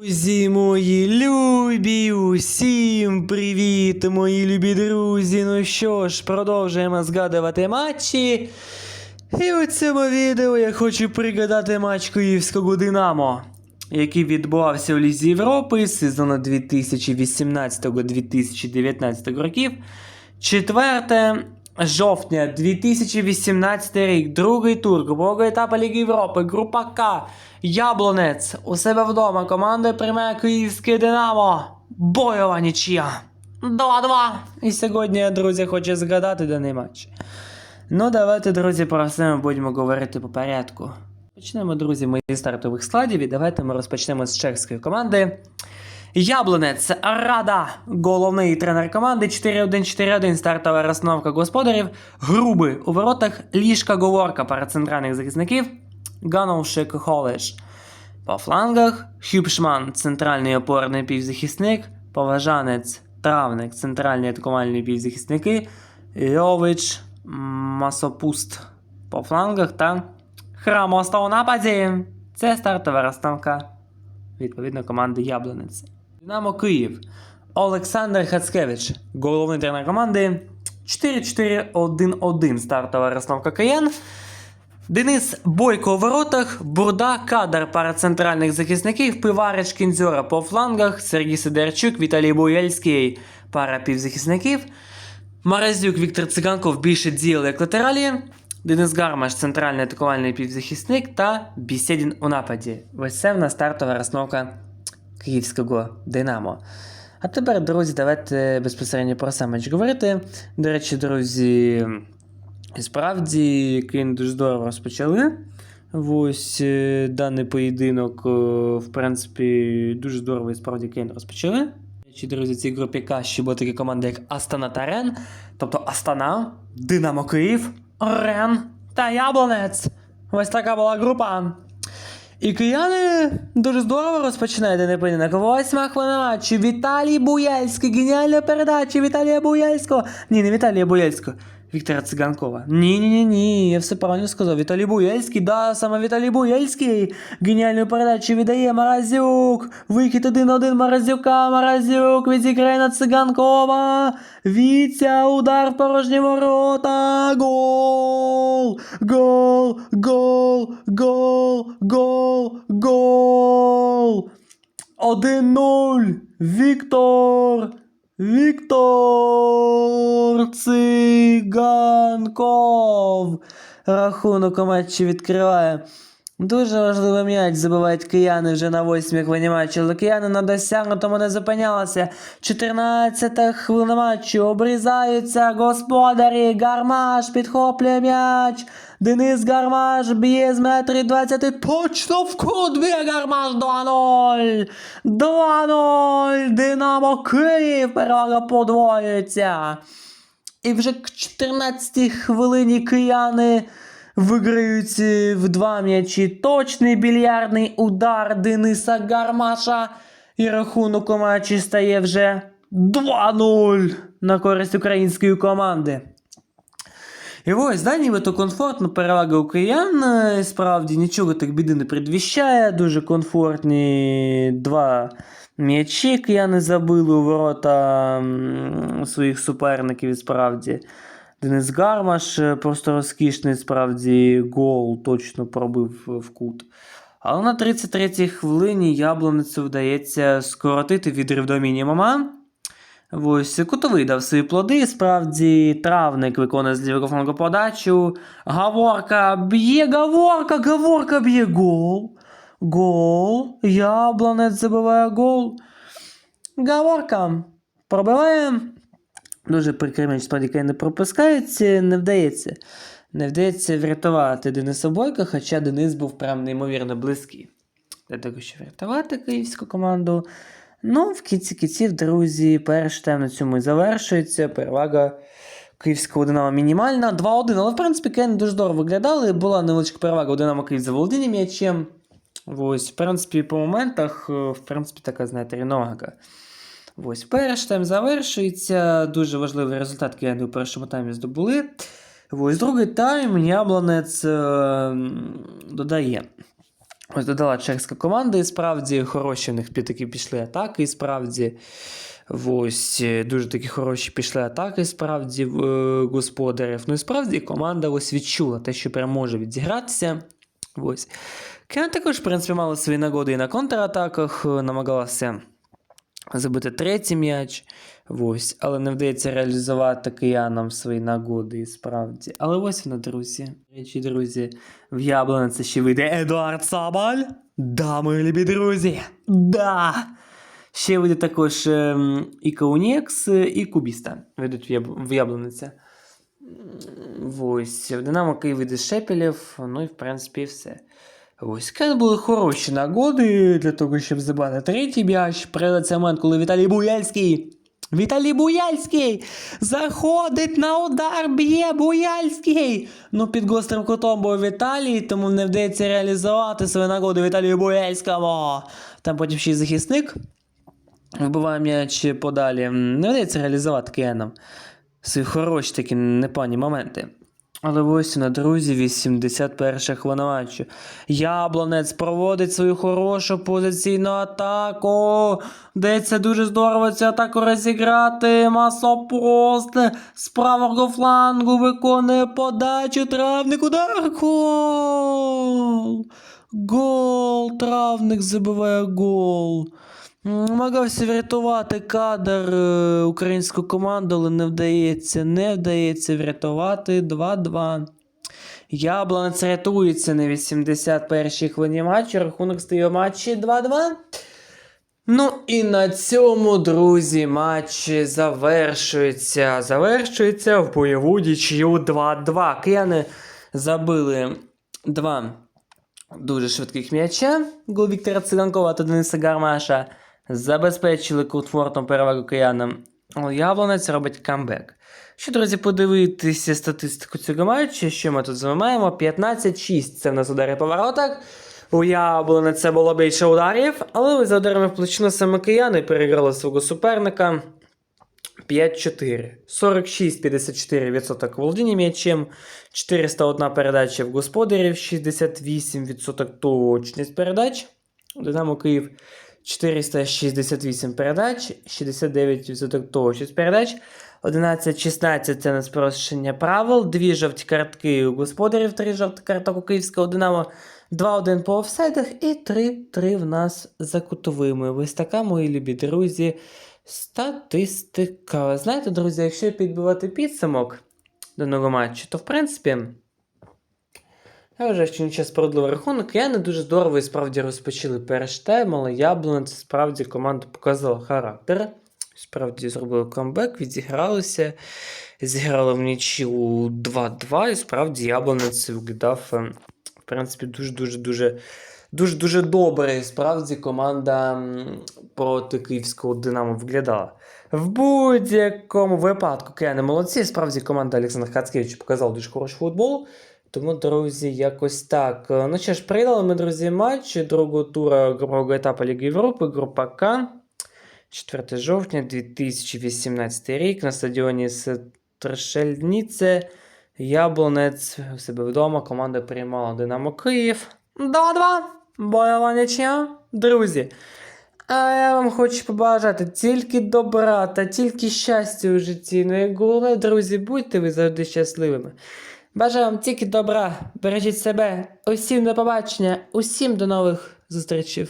Друзі мої любі, усім привіт, мої любі друзі. Ну що ж, продовжуємо згадувати матчі. І у цьому відео я хочу пригадати матч Київського Динамо, який відбувався у Лізі Європи з сезону 2018-2019 років. 4 жовтня 2018 рік, другий тур групового етапу Ліги Європи, група К, Яблонець. У себе вдома команда приймає Київське Динамо. Бойова нічия. 2-2. І сьогодні друзі, хочу згадати даний матч. Ну, давайте, друзі, про все ми будемо говорити по порядку. Почнемо, друзі, ми зі стартових складів і давайте ми розпочнемо з чеської команди. Яблунець Рада, головний тренер команди 4-1-4-1, стартова розстановка господарів, Груби у воротах, Лішка Говорка перед центральних захисників, Гановшик Холеш. По флангах Хюбшман, центральний опорний півзахисник, Поважанець, Травник, центральні атакувальні півзахисники, Йович, Масопуст по флангах та Храмоста у нападі. Це стартова розстановка відповідно команди Яблонець. Динамо Київ. Олександр Хацкевич, головний тренер команди. 4-4-1-1 стартова розстановка КН. Денис Бойко у воротах, Бурда, Кадар пара центральних захисників, Пиварич Кінзьора по флангах, Сергій Сидорчук, Віталій Буяльський пара півзахисників. Маразюк Віктор Циганков більше діяли як латералі. Денис Гармаш, центральний атакувальний півзахисник та Бісєдін у нападі. Ось це в нас стартова розновка київського Динамо. А тепер, друзі, давайте безпосередньо про сам матч говорити. До речі, друзі, справді Київ дуже здорово розпочали. Ось е, даний поєдинок, е, в принципі, дуже здорово і справді Кейн розпочали. Речі, друзі, цій групі К ще була така команда, як Астана та Рен. Тобто Астана, Динамо Київ, Рен та Яблонець. Ось така була група. І кияни дуже здорово розпочинають поєдинок. Восьма хвилина матчу. Віталій Буяльський. Геніальна передача Віталія Буяльського. Ні, не Віталія Буяльського. Віктора Циганкова. Ні, ні, ні, ні, я все правильно сказав. Віталій Буяльський, да, саме Віталій Буяльський. Геніальну передачу віддає Маразюк. Вихід один-один Маразюка. Маразюк відіграє на Циганкова. Віця, удар в порожні ворота. Гол! Гол! Гол! Гол! Гол! Гол! 1-0. Віктор. Віктор Циганков. Рахунок у матчі відкриває. Дуже важливий м'яч забивають кияни вже на восьмій хвилині матчу. Кияни на досягнутому не зупинялися. 14 хвилина матчу. Обрізаються господарі. Гармаш підхоплює м'яч. Денис Гармаш б'є з метрів 20. Точно в кут б'є Гармаш 2-0. 2-0. Динамо Київ. Перевага подвоюється. І вже к 14 хвилині кияни виграють е, в два м'ячі. Точний більярдний удар Дениса Гармаша. І рахунок у матчі стає вже 2-0 на користь української команди. І ось, да, нібито комфортна перевага у киян. е, Справді нічого так біди не предвіщає. Дуже комфортні два м'ячі кияни забили у ворота своїх суперників. Справді. Денис Гармаш е, просто розкішний, справді, гол точно пробив е, в кут. Але на 33-й хвилині яблуницю вдається скоротити відрив до мінімума. Ось кутовий дав свої плоди. Справді травник виконує з лівого подачу. Гаворка б'є, Гаворка, Гаворка б'є гол. Гол. Яблонець забиває гол. Гаворка пробиває. Дуже прикрий м'яч, справді який не пропускається, не вдається. Не вдається врятувати Дениса Бойка, хоча Денис був прям неймовірно близький для того, щоб врятувати київську команду. Ну, в кінці кінців, друзі, перший тайм на цьому і завершується. Перевага київського Динамо мінімальна. 2-1. Але, в принципі, Кен дуже здорово виглядали. Була невеличка перевага у Динамо Київ за володінням м'ячем. Ось, в принципі, по моментах, е, в принципі, така, знаєте, рівновага. Ось, перший тайм завершується. Дуже важливий результат Кияни у першому таймі здобули. Ось другий тайм Яблонець е, додає. Ось додала чеська команда, і справді хороші в них такі пішли атаки, і справді. Ось дуже такі хороші пішли атаки, справді е, господарів. Ну і справді команда ось відчула те, що прям може відігратися. Ось. Киян також, в принципі, мали свої нагоди і на контратаках, намагалася забити третій м'яч. Ось, але не вдається реалізувати киянам свої нагоди і справді. Але ось вона, друзі. Речі, друзі, в Яблониці ще вийде Едуард Сабаль. Да, мої любі друзі. Да. Ще вийде також ем, і Каунекс, е, і Кубіста. Вийдуть в, Яб... в Яблониці. Ось. В Динамо Київ вийде Шепелєв, ну і в принципі все. Ось, Кен були хороші нагоди для того, щоб забрати третій м'яч. Прийде цей момент, коли Віталій Буяльський. Віталій Буяльський заходить на удар, б'є Буяльський. Ну, під гострим кутом був Віталій, тому не вдається реалізувати свою нагоду Віталію Буяльському. Там потім ще й захисник вбиває м'яч подалі. Не вдається реалізувати киянам свої хороші такі непогані моменти. Але ось на друзі, 81 хвилина матчу. Яблонець проводить свою хорошу позиційну атаку. Вдається дуже здорово цю атаку розіграти. Масопост з правого флангу виконує подачу. Травник удар. Гол! Гол! Травник забиває гол. Намагався врятувати кадр е, українську команду, але не вдається. Не вдається врятувати 2-2. Яблонець рятується на 81-й хвилині матчу. Рахунок стає матчі 2-2. Ну і на цьому, друзі, матч завершується. Завершується в бойову нічию 2-2. Кияни забили два дуже швидких м'яча. Гол Віктора Циганкова та Дениса Гармаша забезпечили комфортну перевагу киянам. Яблонець робить камбек. Що, друзі, подивитися статистику цього матчу, що ми тут з вами маємо? 15-6 це в нас удари по воротах. У Яблонеця було більше ударів, але за ударами в площину саме кияни переграли свого суперника. 5-4. 46-54% володіння м'ячем, 401 передача в господарів, 68% точність передач. Динамо Київ 468 передач, 69% точність передач. 11-16 це не спрощення правил, дві жовті картки у господарів, три жовті карток у Київського Динамо, 2-1 по офсайдах і 3-3 в нас за кутовими. Ось така, мої любі друзі, статистика. Знаєте, друзі, якщо підбивати підсумок даного матчу, то в принципі. Я вважаю, що нічого справедливий рахунок. Я не дуже здорово і справді розпочали тайм, але Яблонець справді команда показала характер. Справді зробили камбек, відігралися, зіграли в нічі у 2-2, і справді Яблонець виглядав, е, в принципі, дуже-дуже-дуже дуже-дуже добре. І справді команда проти київського Динамо виглядала. В будь-якому випадку кияни молодці. Справді команда Олександра Хацкевича показала дуже хороший футбол. Тому, друзі, якось так. Е, Ну що ж, приїдали ми, друзі, матч другого тура групового етапу Ліги Європи, група К. 4 жовтня 2018 рік на стадіоні Стршельніце. Яблонець у себе вдома. Команда приймала Динамо Київ. 2-2. Бойова. Друзі. А я вам хочу побажати тільки добра та тільки щастя у житті. Ну і головне, друзі, будьте ви завжди щасливими. Бажаю вам тільки добра, бережіть себе. Усім до побачення, усім до нових зустрічей.